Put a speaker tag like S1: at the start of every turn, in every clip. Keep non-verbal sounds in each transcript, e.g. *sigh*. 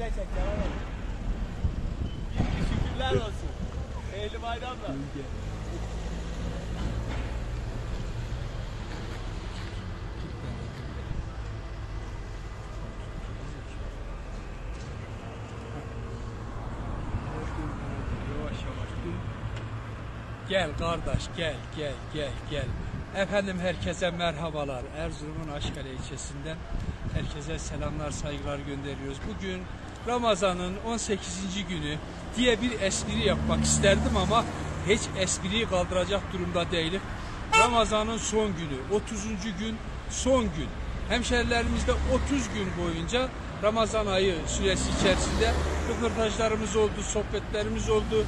S1: Aynen çek yalan oldu. Şükürler olsun.
S2: Yavaş dur. Gel kardeş gel gel gel gel. Efendim herkese merhabalar. Erzurum'un Aşkale ilçesinden herkese selamlar saygılar gönderiyoruz. Bugün Ramazan'ın 18. günü diye bir espri yapmak isterdim ama hiç espriyi kaldıracak durumda değilim. Ramazan'ın son günü, 30. gün son gün. Hemşerilerimizde 30 gün boyunca Ramazan ayı süresi içerisinde röportajlarımız oldu, sohbetlerimiz oldu.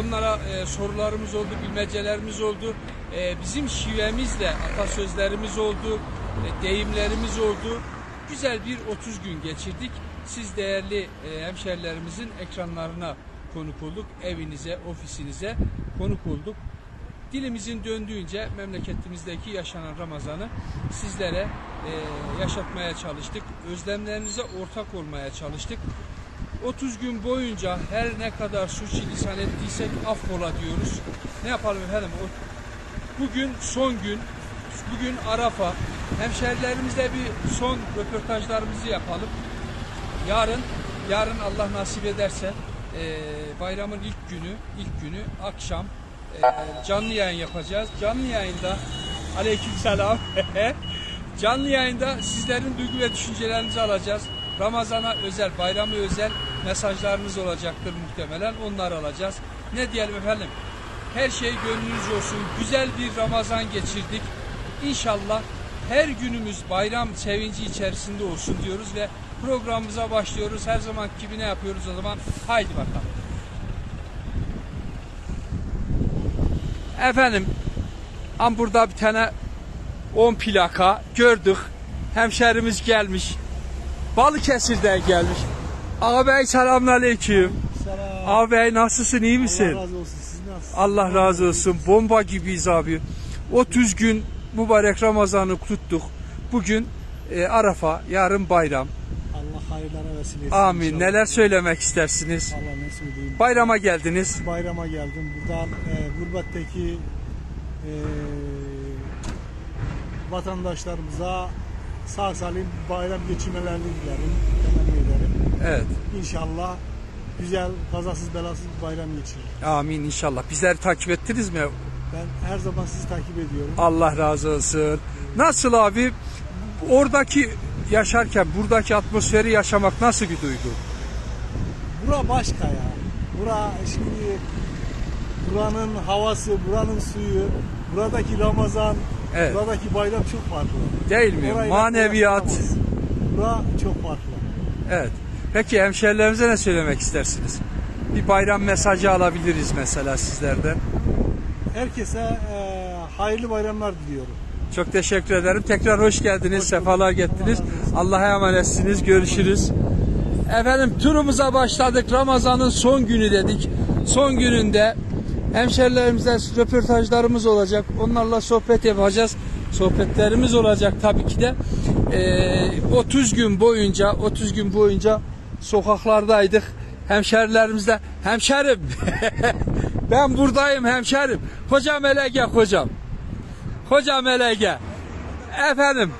S2: Onlara e, sorularımız oldu, bilmecelerimiz oldu. E, bizim şivemizle atasözlerimiz oldu, e, deyimlerimiz oldu. Güzel bir 30 gün geçirdik. Siz değerli e, hemşerilerimizin ekranlarına konuk olduk. Evinize, ofisinize konuk olduk. Dilimizin döndüğünce memleketimizdeki yaşanan Ramazan'ı sizlere e, yaşatmaya çalıştık. Özlemlerinize ortak olmaya çalıştık. 30 gün boyunca her ne kadar suçilisan ettiysek affola diyoruz. Ne yapalım efendim? Bugün son gün, bugün Arafa. Hemşerilerimizle bir son röportajlarımızı yapalım. Yarın, yarın Allah nasip ederse e, bayramın ilk günü, ilk günü akşam e, canlı yayın yapacağız. Canlı yayında aleykümselam. *laughs* canlı yayında sizlerin duygu ve düşüncelerinizi alacağız. Ramazana özel, bayrama özel mesajlarınız olacaktır muhtemelen. Onları alacağız. Ne diyelim efendim? Her şey gönlünüz olsun. Güzel bir Ramazan geçirdik. İnşallah her günümüz bayram sevinci içerisinde olsun diyoruz ve programımıza başlıyoruz. Her zaman gibi ne yapıyoruz o zaman? Haydi bakalım. Efendim, am burada bir tane 10 plaka gördük. Hemşerimiz gelmiş. Balıkesir'den gelmiş. Ağabey selamünaleyküm.
S3: Selam.
S2: Ağabey nasılsın iyi misin?
S3: Allah razı olsun. Siz nasılsınız?
S2: Allah razı olsun. Bomba gibiyiz abi. 30 gün mübarek Ramazan'ı tuttuk. Bugün e, Arafa, yarın bayram.
S3: Hayırlara vesile etsin.
S2: Amin.
S3: inşallah.
S2: Neler söylemek istersiniz?
S3: Allah ne söyleyeyim.
S2: Bayrama geldiniz.
S3: Bayrama geldim. Buradan e, gurbetteki e, vatandaşlarımıza sağ salim bayram geçirmelerini dilerim. Temenni ederim.
S2: Evet.
S3: İnşallah güzel, kazasız belasız bir bayram geçirir.
S2: Amin inşallah. Bizleri takip ettiniz mi?
S3: Ben her zaman sizi takip ediyorum.
S2: Allah razı olsun. Nasıl abi? Oradaki yaşarken buradaki atmosferi yaşamak nasıl bir duygu?
S3: Bura başka ya. Bura şimdi buranın havası, buranın suyu, buradaki Ramazan,
S2: Evet.
S3: buradaki bayram çok farklı.
S2: Değil mi?
S3: Orayla
S2: Maneviyat.
S3: Bura çok farklı.
S2: Evet. Peki hemşerilerimize ne söylemek istersiniz? Bir bayram mesajı alabiliriz mesela sizlerden.
S3: Herkese e, hayırlı bayramlar diliyorum.
S2: Çok teşekkür ederim. Tekrar hoş geldiniz. Sefalar getirdiniz. Allah'a emanetsiniz. Görüşürüz. Efendim turumuza başladık. Ramazan'ın son günü dedik. Son gününde hemşerilerimizle röportajlarımız olacak. Onlarla sohbet yapacağız. Sohbetlerimiz olacak tabii ki de. Ee, 30 gün boyunca 30 gün boyunca sokaklardaydık. Hemşerilerimizle hemşerim *laughs* ben buradayım hemşerim. Hocam hele gel hocam. Hocam hele gel. Efendim.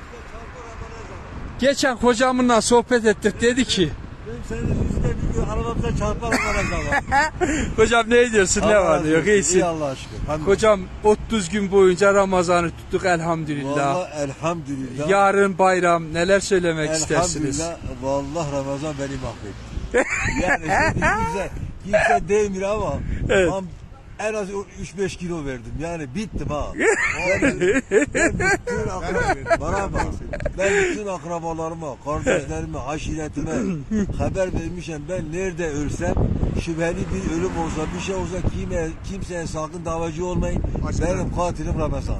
S2: Geçen hocamınla sohbet ettik dedi ki
S4: Benim senin yüzüne bir gün arabamıza çarpar olarak ama. *laughs*
S2: Hocam ne diyorsun ne var yok iyisin.
S4: İyi Allah'a şükür. Hamdolsun.
S2: Hocam 30 gün boyunca Ramazan'ı tuttuk elhamdülillah.
S4: Vallahi elhamdülillah.
S2: Yarın bayram neler söylemek istersiniz?
S4: Elhamdülillah. Vallahi Ramazan beni mahvetti. yani şimdi kimse, kimse değmiyor ama *laughs*
S2: Evet.
S4: tam en az 3-5 kilo verdim. Yani bittim ha. *laughs* ben, ben bütün akrab- bana bak. Ben bütün akrabalarıma, kardeşlerime, aşiretime haber vermişim. Ben nerede ölsem şüpheli bir ölüm olsa, bir şey olsa kime, kimseye sakın davacı olmayın. Benim katilim Ramazan. *laughs*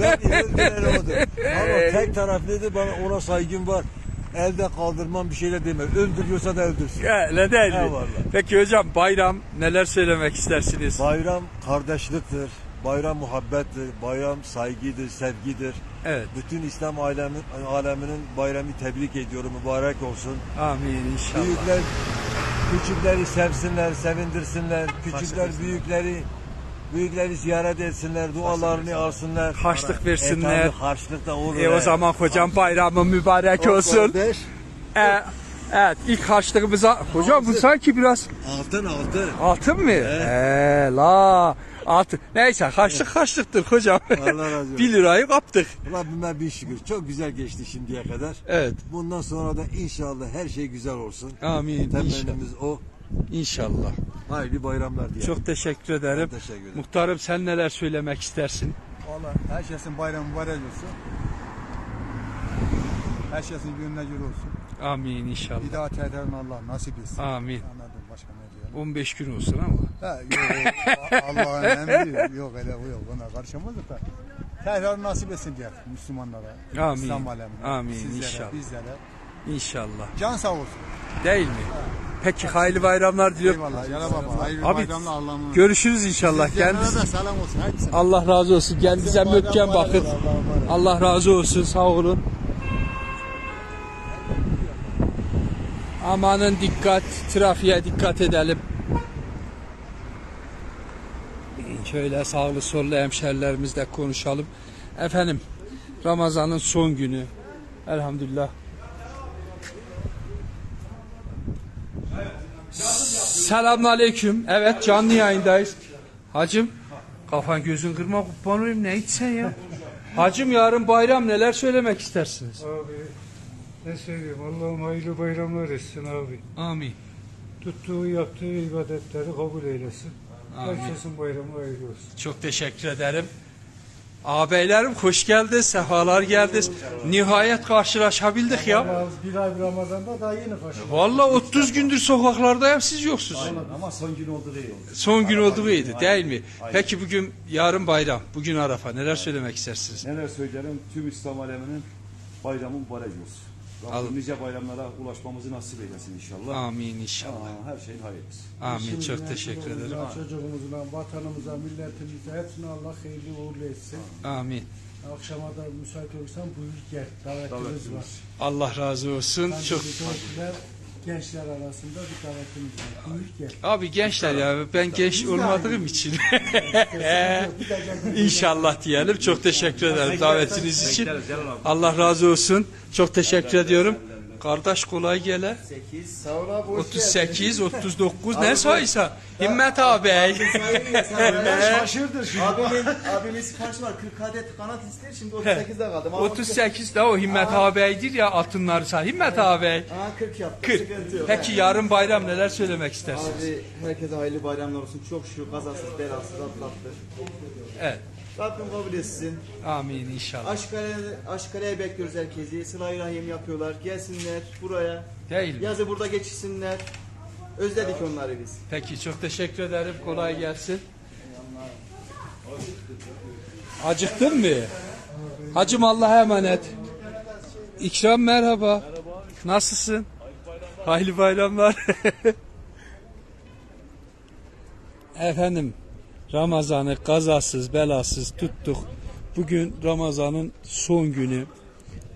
S4: ben öldüren odur. Ama tek taraflıydı bana ona saygım var. Elde kaldırmam bir şeyle deme. Öldürüyorsa da öldürsün.
S2: Ya, ne değil?
S4: Eyvallah.
S2: Peki hocam bayram neler söylemek istersiniz?
S4: Bayram kardeşliktir. bayram muhabbettir, bayram saygıdır, sevgidir.
S2: Evet.
S4: Bütün İslam alemin, aleminin bayramı tebrik ediyorum. Mübarek olsun.
S2: Amin inşallah.
S4: Büyükler küçükleri sevsinler, sevindirsinler. Küçükler büyükleri büyükleri ziyaret etsinler, dualarını alsınlar.
S2: Harçlık
S4: E,
S2: versinler.
S4: tabii harçlık da olur.
S2: E o zaman hocam bayramın mübarek olsun.
S4: Kardeş,
S2: E, evet ilk harçlığımıza hocam bu sanki biraz
S4: Altın altın.
S2: altın mı? He la altın. Neyse harçlık harçlıktır hocam.
S4: Allah razı *laughs* olsun.
S2: 1 lirayı kaptık.
S4: Rabbime bir şükür. Çok güzel geçti şimdiye kadar.
S2: Evet.
S4: Bundan sonra da inşallah her şey güzel olsun.
S2: Amin.
S4: Temennimiz o.
S2: İnşallah.
S4: Hayırlı bayramlar diye.
S2: Çok teşekkür ederim.
S4: Ben teşekkür ederim.
S2: Muhtarım sen neler söylemek istersin?
S5: Valla herkesin bayramı mübarek olsun. Herkesin gününe göre olsun.
S2: Amin inşallah.
S5: Bir daha tekrarını Allah nasip etsin.
S2: Amin.
S5: Anladım başka ne diyelim.
S2: 15 gün olsun ama.
S5: Ha, yok. Allah'ın emri yok öyle o yok ona karışamazdık da. Tekrar nasip etsin diye Müslümanlara.
S2: Amin.
S5: İslam alemine.
S2: Amin,
S5: Sizlere,
S2: inşallah.
S5: bizlere.
S2: İnşallah.
S5: Can sağ olsun.
S2: Değil mi? Peki hayırlı bayramlar diliyorum.
S5: Eyvallah. Cenab-ı Hak. Hayırlı
S2: Abi,
S5: bayramlar.
S2: Görüşürüz inşallah.
S5: Sizlere
S2: Kendiniz
S5: de selam olsun.
S2: Allah razı olsun. Kendinize mökken bakın. Allah razı olsun. Sağ olun. Amanın dikkat. Trafiğe dikkat edelim. Şöyle sağlı sollu hemşerilerimizle konuşalım. Efendim Ramazan'ın son günü. Elhamdülillah. Selamünaleyküm. Evet canlı yayındayız. Hacım kafan gözün kırma kurban olayım ne içsen ya. Hacım yarın bayram neler söylemek istersiniz?
S6: Abi ne söyleyeyim Allah'ım hayırlı bayramlar etsin abi.
S2: Amin.
S6: Tuttuğu yaptığı ibadetleri kabul eylesin.
S2: Amin.
S6: Herkesin bayramı hayırlı olsun.
S2: Çok teşekkür ederim. Ağabeylerim hoş geldiniz, sefalar geldiniz. Nihayet karşılaşabildik ya.
S3: Bir ay Ramazan'da daha yeni karşıladık.
S2: Vallahi 30 gündür sokaklardayım siz yoksunuz.
S1: Ama son gün oldu değil oldu.
S2: Son gün olduğu iyiydi değil mi? Peki bugün yarın bayram, bugün Arafa. Neler söylemek istersiniz?
S7: Neler söylerim tüm İslam aleminin bayramı mübarek olsun.
S2: Al.
S7: Rabbim nice bayramlara ulaşmamızı nasip eylesin inşallah.
S2: Amin inşallah.
S7: Aa, her şeyin hayırlısı.
S2: Amin çok teşekkür ederim.
S3: Çocuğumuzla, vatanımıza, milletimize hepsine Allah hayırlı uğurlu etsin.
S2: Amin.
S3: Akşama da müsait olursan buyur gel. Davetimiz var.
S2: Allah razı olsun. Çok
S3: Çok gençler arasında bir davetimiz var. Buyur gel.
S2: Abi gençler ya ben genç olmadığım için *laughs* *laughs* İnşallah diyelim. Çok teşekkür ederim davetiniz için. Allah razı olsun. Çok teşekkür ediyorum. Kardeş kolay gele. 38, 39 ne saysa. Himmet abi. *laughs*
S3: Şaşırdır şimdi.
S8: Abimin, abimin siparişi var 40 adet kanat ister şimdi 38'de kaldım. Ama
S2: 38 de o Himmet ağabeydir ya altınları say. Himmet ağabey.
S8: Aa 40 yaptım.
S2: 40.
S8: Sıkıntı yok.
S2: Peki yarın bayram neler söylemek istersiniz?
S8: Abi herkese hayırlı bayramlar olsun. Çok şükür kazasız belasız atlattı.
S2: Evet.
S8: Rabbim kabul etsin.
S2: Amin inşallah.
S8: Aşkale, Aşkale'ye bekliyoruz herkesi. Sıla-i Rahim yapıyorlar. Gelsinler buraya.
S2: Değil mi?
S8: Yazı burada geçirsinler. Özledik onları biz.
S2: Peki çok teşekkür ederim. Kolay gelsin. Acıktın mı? Hacım Allah'a emanet. İkram merhaba. Nasılsın? Hayırlı bayramlar. *laughs* Efendim Ramazan'ı kazasız belasız tuttuk. Bugün Ramazan'ın son günü.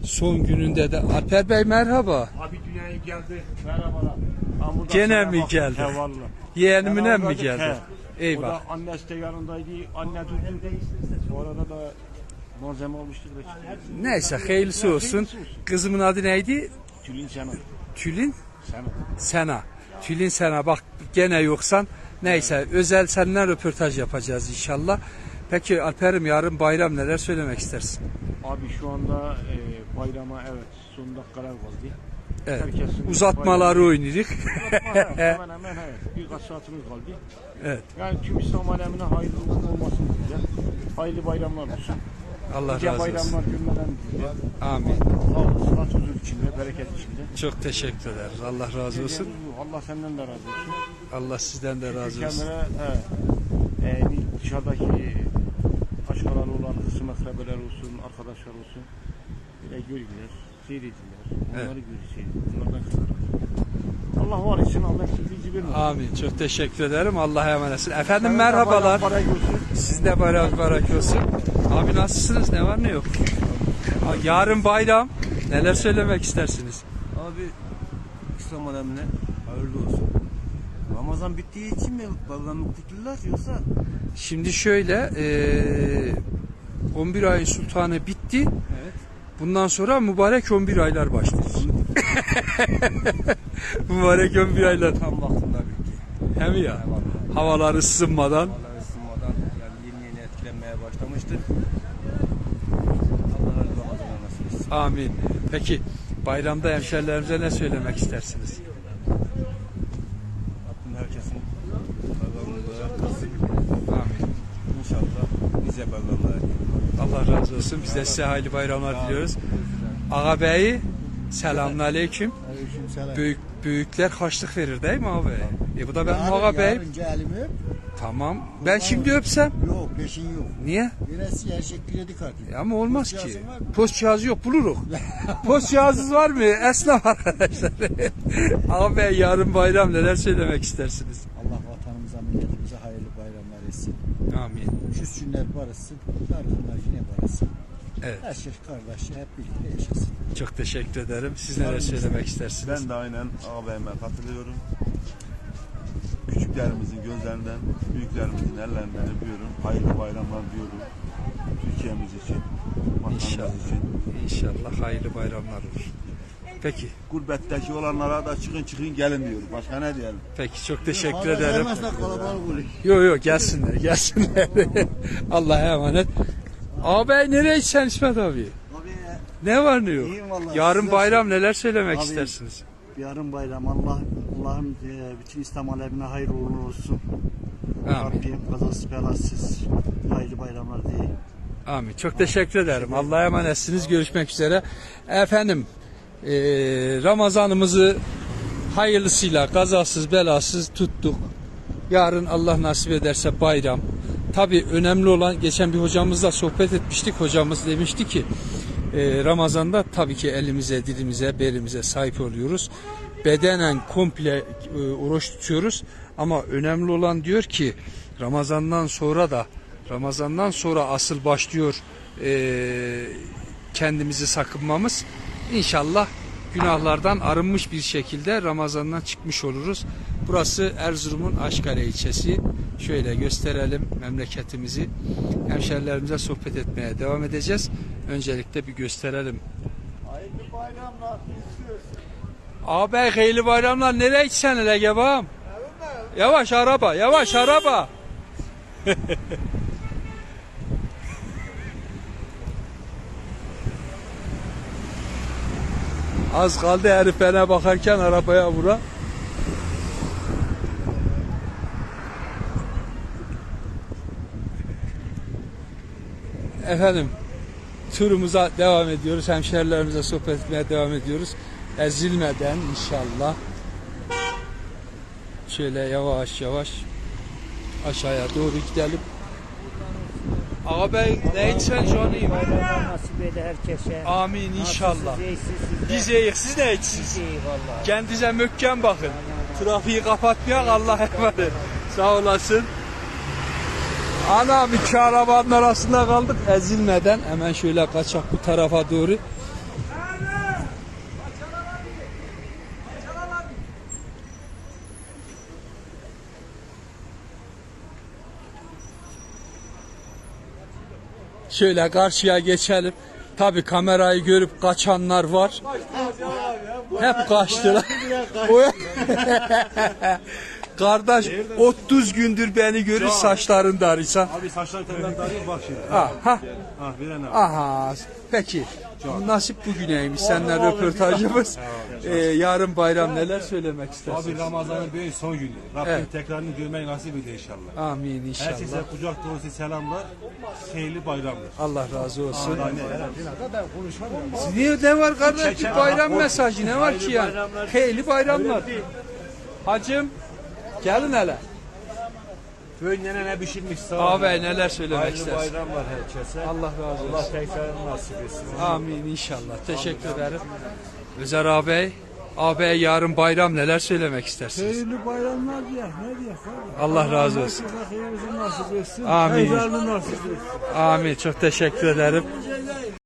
S2: Son gününde de Alper Bey merhaba.
S1: Abi dünyaya geldi. Merhabalar.
S2: Gene mi geldi?
S1: He vallahi.
S2: Yeğenimine mi geldi?
S1: he.
S2: Eyvah.
S1: O da annesi de yanındaydı. Anne tuttu. Bu arada da malzeme olmuştur.
S2: Neyse hayırlısı olsun. Kızımın adı neydi?
S1: Tülin Şenol.
S2: Tülin
S1: Sen.
S2: Sena. Tülin Sena bak gene yoksan. Neyse özel senden röportaj yapacağız inşallah. Peki Alper'im yarın bayram neler söylemek istersin?
S1: Abi şu anda e, bayrama evet son dakikalar kaldı.
S2: Evet.
S1: Herkesin
S2: Uzatmaları oynadık. *laughs*
S1: Hemen hemen evet. Birkaç saatimiz kaldı.
S2: Evet.
S1: Yani tüm İslam alemine hayırlı olmasını diliyorum. Hayırlı bayramlar olsun.
S2: Allah
S1: Nice
S2: razı olsun.
S1: bayramlar diliyorum.
S2: Amin.
S1: Sağlık, sıhhat, huzur içinde, bereket içinde.
S2: Çok teşekkür ederiz. Allah razı olsun.
S1: Allah senden de razı olsun.
S2: Allah sizden de razı olsun.
S1: Kendine he, e, dışarıdaki başkaları olan kısım akrabeler olsun, arkadaşlar olsun. Böyle görürler, seyrediyorlar. Onları
S2: Evet.
S1: görür, seyrediyor. Onlardan kızarlar. Allah var etsin, Allah sizi vermesin.
S2: Amin. Çok teşekkür ederim. Allah'a emanetsin. Efendim merhabalar.
S1: bayram Para görsün.
S2: Siz de bayram mübarek olsun. Abi nasılsınız? Ne var ne yok? Yarın bayram. Neler söylemek istersiniz?
S4: Abi İslam alemine hayırlı olsun. Ramazan bittiği için mi bayramı kutlular yoksa
S2: Şimdi şöyle eee 11 ayın sultanı bitti.
S4: Evet.
S2: Bundan sonra mübarek 11 aylar başlıyor. *laughs* mübarek 11 aylar.
S4: tam vaktinde bitti.
S2: Hem ya. Havalar ısınmadan.
S4: Vallahi ısınmadan yani yeni yeni etkilenmeye başlamıştır. Allah hayırlı Ramazanlar nasip etsin.
S2: Amin. Peki bayramda hemşerilerimize ne söylemek istersiniz?
S4: Rabbim herkesin bayramını kılsın.
S2: Amin.
S4: İnşallah nice bayramlar.
S2: Allah razı olsun. Biz de size hayırlı bayramlar diliyoruz. Ağa beyi selamünaleyküm.
S5: Aleykümselam.
S2: Büyük büyükler harçlık verir değil mi abi? E bu da benim ağa beyim.
S5: Yarın elimi öp.
S2: Tamam. Ben şimdi öpsem
S5: Yok peşin yok.
S2: niye?
S5: Her şey kredi kartı.
S2: Ya ama olmaz
S5: Post
S2: ki.
S5: cihazın var mı?
S2: Post cihazı yok buluruz. *laughs* Post cihazınız var mı? Esnaf arkadaşlar. *laughs* Abi yarın bayram neler söylemek istersiniz?
S5: Allah vatanımıza, milletimize hayırlı bayramlar etsin.
S2: Amin.
S5: Küskünler barışsın, dargınlar yine barışsın.
S2: Evet.
S5: Her şey kardeşçe hep birlikte yaşasın.
S2: Çok teşekkür ederim. Siz neler söylemek istersiniz?
S7: Ben de aynen ağabeyime katılıyorum. Küçüklerimizin gözlerinden, büyüklerimizin ellerinden öpüyorum. Hayırlı bayramlar diyorum. Türkiye'miz için, vatanımız
S2: İnşallah.
S7: için.
S2: İnşallah hayırlı bayramlar olur. Peki.
S7: Gurbetteki olanlara da çıkın çıkın gelin diyorum. Başka ne diyelim?
S2: Peki çok teşekkür ederim.
S5: gelmezse kalabalık olur.
S2: Yo yo gelsinler gelsinler. *laughs* Allah'a emanet. Abi nereye gideceksin İsmet abi? Ne var ne yok?
S9: İyiyim vallahi.
S2: Yarın
S9: Size
S2: bayram neler söylemek
S9: Abi,
S2: istersiniz?
S9: Yarın bayram. Allah Allah'ın e, bütün İslam alemine hayırlı uğurlu olsun.
S2: Amin.
S9: Rabbim kazasız belasız hayırlı bayramlar diye.
S2: Amin. Çok teşekkür ederim. Allah'a emanetsiniz. Görüşmek üzere. Efendim eee, Ramazanımızı hayırlısıyla kazasız belasız tuttuk. Yarın Allah nasip ederse bayram. Tabi önemli olan geçen bir hocamızla sohbet etmiştik. Hocamız demişti ki eee, Ramazan'da tabii ki elimize, dilimize, belimize sahip oluyoruz. Bedenen komple eee, oruç tutuyoruz. Ama önemli olan diyor ki Ramazan'dan sonra da Ramazan'dan sonra asıl başlıyor eee, kendimizi sakınmamız. İnşallah günahlardan arınmış bir şekilde Ramazan'dan çıkmış oluruz. Burası Erzurum'un Aşkale ilçesi. Şöyle gösterelim memleketimizi. Hemşerilerimize sohbet etmeye devam edeceğiz. Öncelikle bir gösterelim.
S5: Hayırlı bayramlar.
S2: Abi hayırlı bayramlar nereye gitsen hele gebam? Yavaş araba, yavaş araba. *laughs* Az kaldı herif bana bakarken arabaya vura. Efendim turumuza devam ediyoruz. Hemşerilerimize sohbet etmeye devam ediyoruz. Ezilmeden inşallah. Şöyle yavaş yavaş aşağıya doğru gidelim. Ağabey ne içsen canım?
S10: Bayramlar nasip ede herkese.
S2: Amin inşallah. Biz iyiyiz, siz ne içsiniz? Kendinize möhkem bakın. Trafiği kapatmayak Allah'a emanet. Sağ olasın. Anam iki arabanın arasında kaldık ezilmeden. Hemen şöyle kaçak bu tarafa doğru. Şöyle karşıya geçelim. Tabi kamerayı görüp kaçanlar var. Hep kaçtılar. *laughs* *laughs* Kardeş 30 gündür beni görür saçların darıysa.
S7: Abi saçlar tellen tarayayım bak şimdi.
S2: Ha, ha,
S7: Ah veren abi.
S2: aha. Peki. Nasip bugüneymiş senden röportajımız. *laughs* Ee, yarın bayram neler söylemek
S7: Abi
S2: istersin?
S7: Ramazan'ın bir son günü. Rabbim
S2: Evet.
S7: tekrarını görmeyi nasip ede inşallah.
S2: Amin inşallah.
S7: Herkese kucak dolusu selamlar. Hayırlı bayramlar.
S2: Allah razı olsun. Niye ne var kardeş? Bir bayram mesajı ne var ki ya? Hayırlı bayramlar. Hacım gelin hele.
S5: Köyünden ne pişirmiş sağ
S2: Abi neler söylemek istersin?
S5: bayramlar herkese.
S2: Allah razı olsun.
S5: tekrar nasip etsin.
S2: Amin inşallah. Teşekkür ederim. Özer ağabey Ağabey yarın bayram neler söylemek istersiniz?
S1: Hayırlı bayramlar diye. Ne diye?
S2: Allah razı olsun.
S1: Herkese hayırlısı nasip etsin.
S2: Amin.
S1: Hayırlı nasip etsin.
S2: Amin. Çok teşekkür ederim.